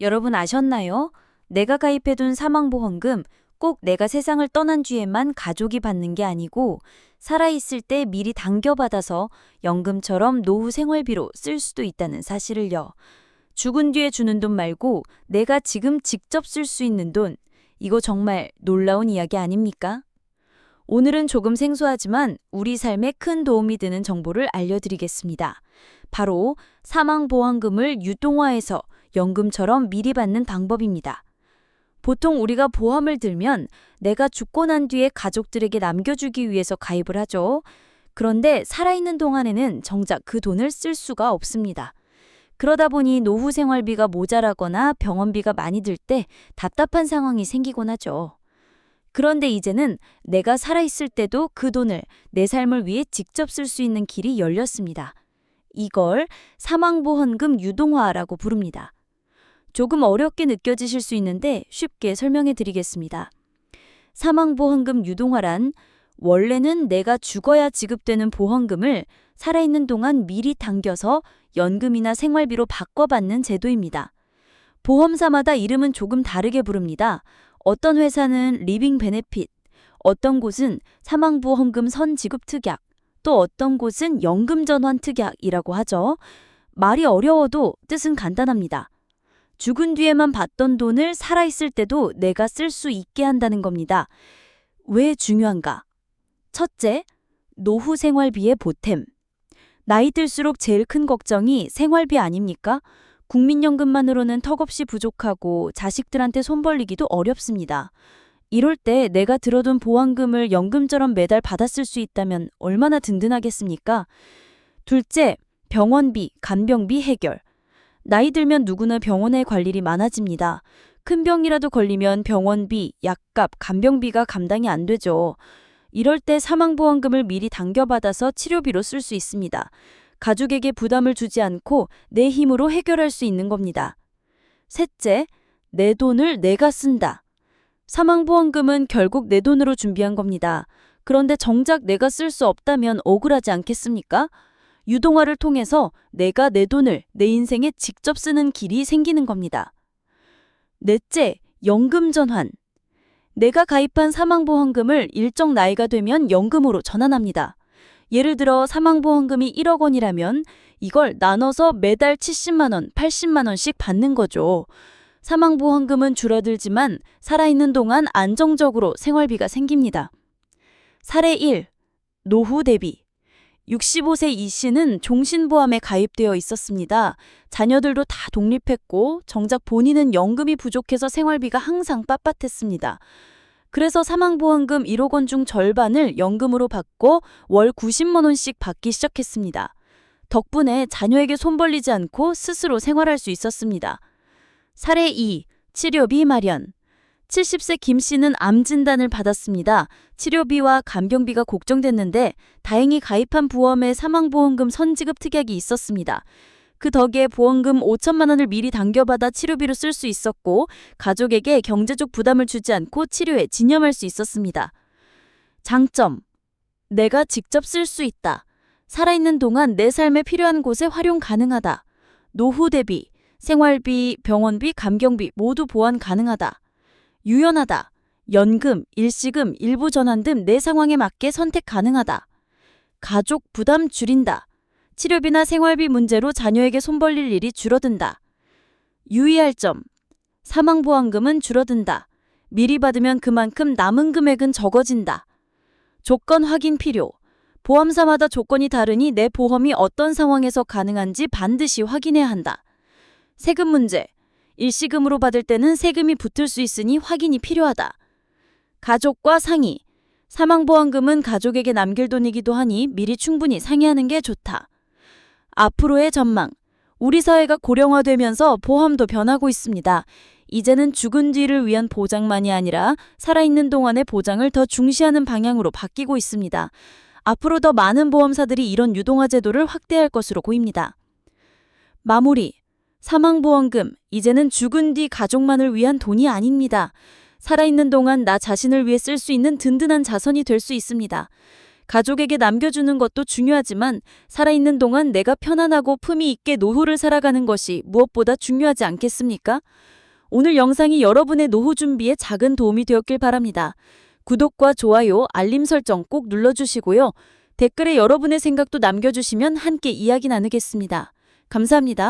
여러분 아셨나요? 내가 가입해둔 사망보험금 꼭 내가 세상을 떠난 뒤에만 가족이 받는 게 아니고 살아있을 때 미리 당겨받아서 연금처럼 노후 생활비로 쓸 수도 있다는 사실을요. 죽은 뒤에 주는 돈 말고 내가 지금 직접 쓸 수 있는 돈, 이거 정말 놀라운 이야기 아닙니까? 오늘은 조금 생소하지만 우리 삶에 큰 도움이 되는 정보를 알려드리겠습니다. 바로 사망보험금을 유동화해서 연금처럼 미리 받는 방법입니다. 보통 우리가 보험을 들면 내가 죽고 난 뒤에 가족들에게 남겨주기 위해서 가입을 하죠. 그런데 살아있는 동안에는 정작 그 돈을 쓸 수가 없습니다. 그러다 보니 노후 생활비가 모자라거나 병원비가 많이 들 때 답답한 상황이 생기곤 하죠. 그런데 이제는 내가 살아있을 때도 그 돈을 내 삶을 위해 직접 쓸 수 있는 길이 열렸습니다. 이걸 사망보험금 유동화라고 부릅니다. 조금 어렵게 느껴지실 수 있는데 쉽게 설명해 드리겠습니다. 사망보험금 유동화란 원래는 내가 죽어야 지급되는 보험금을 살아있는 동안 미리 당겨서 연금이나 생활비로 바꿔받는 제도입니다. 보험사마다 이름은 조금 다르게 부릅니다. 어떤 회사는 리빙 베네핏, 어떤 곳은 사망보험금 선지급 특약, 또 어떤 곳은 연금 전환 특약이라고 하죠. 말이 어려워도 뜻은 간단합니다. 죽은 뒤에만 받던 돈을 살아있을 때도 내가 쓸 수 있게 한다는 겁니다. 왜 중요한가? 첫째, 노후 생활비의 보탬. 나이 들수록 제일 큰 걱정이 생활비 아닙니까? 국민연금만으로는 턱없이 부족하고 자식들한테 손 벌리기도 어렵습니다. 이럴 때 내가 들어둔 보험금을 연금처럼 매달 받았을 수 있다면 얼마나 든든하겠습니까? 둘째, 병원비, 간병비 해결. 나이 들면 누구나 병원에 갈 일이 많아집니다. 큰 병이라도 걸리면 병원비, 약값, 간병비가 감당이 안 되죠. 이럴 때 사망보험금을 미리 당겨받아서 치료비로 쓸 수 있습니다. 가족에게 부담을 주지 않고 내 힘으로 해결할 수 있는 겁니다. 셋째, 내 돈을 내가 쓴다. 사망보험금은 결국 내 돈으로 준비한 겁니다. 그런데 정작 내가 쓸 수 없다면 억울하지 않겠습니까? 유동화를 통해서 내가 내 돈을 내 인생에 직접 쓰는 길이 생기는 겁니다. 넷째, 연금 전환. 내가 가입한 사망보험금을 일정 나이가 되면 연금으로 전환합니다. 예를 들어 사망보험금이 1억 원이라면 이걸 나눠서 매달 70만 원, 80만 원씩 받는 거죠. 사망보험금은 줄어들지만 살아있는 동안 안정적으로 생활비가 생깁니다. 사례 1. 노후 대비. 65세 이 씨는 종신보험에 가입되어 있었습니다. 자녀들도 다 독립했고 정작 본인은 연금이 부족해서 생활비가 항상 빳빳했습니다. 그래서 사망보험금 1억 원 중 절반을 연금으로 받고 월 90만 원씩 받기 시작했습니다. 덕분에 자녀에게 손 벌리지 않고 스스로 생활할 수 있었습니다. 사례 2. 치료비 마련. 70세 김 씨는 암 진단을 받았습니다. 치료비와 간병비가 걱정됐는데 다행히 가입한 보험에 사망보험금 선지급 특약이 있었습니다. 그 덕에 보험금 5천만 원을 미리 당겨받아 치료비로 쓸 수 있었고 가족에게 경제적 부담을 주지 않고 치료에 진념할 수 있었습니다. 장점. 내가 직접 쓸 수 있다. 살아있는 동안 내 삶에 필요한 곳에 활용 가능하다. 노후 대비, 생활비, 병원비, 감경비 모두 보완 가능하다. 유연하다. 연금, 일시금, 일부 전환 등 내 상황에 맞게 선택 가능하다. 가족 부담 줄인다. 치료비나 생활비 문제로 자녀에게 손 벌릴 일이 줄어든다. 유의할 점. 사망보험금은 줄어든다. 미리 받으면 그만큼 남은 금액은 적어진다. 조건 확인 필요. 보험사마다 조건이 다르니 내 보험이 어떤 상황에서 가능한지 반드시 확인해야 한다. 세금 문제. 일시금으로 받을 때는 세금이 붙을 수 있으니 확인이 필요하다. 가족과 상의. 사망보험금은 가족에게 남길 돈이기도 하니 미리 충분히 상의하는 게 좋다. 앞으로의 전망. 우리 사회가 고령화되면서 보험도 변하고 있습니다. 이제는 죽은 뒤를 위한 보장만이 아니라 살아있는 동안의 보장을 더 중시하는 방향으로 바뀌고 있습니다. 앞으로 더 많은 보험사들이 이런 유동화 제도를 확대할 것으로 보입니다. 마무리. 사망보험금, 이제는 죽은 뒤 가족만을 위한 돈이 아닙니다. 살아있는 동안 나 자신을 위해 쓸 수 있는 든든한 자선이 될 수 있습니다. 가족에게 남겨주는 것도 중요하지만 살아있는 동안 내가 편안하고 품위 있게 노후를 살아가는 것이 무엇보다 중요하지 않겠습니까? 오늘 영상이 여러분의 노후 준비에 작은 도움이 되었길 바랍니다. 구독과 좋아요, 알림 설정 꼭 눌러주시고요. 댓글에 여러분의 생각도 남겨주시면 함께 이야기 나누겠습니다. 감사합니다.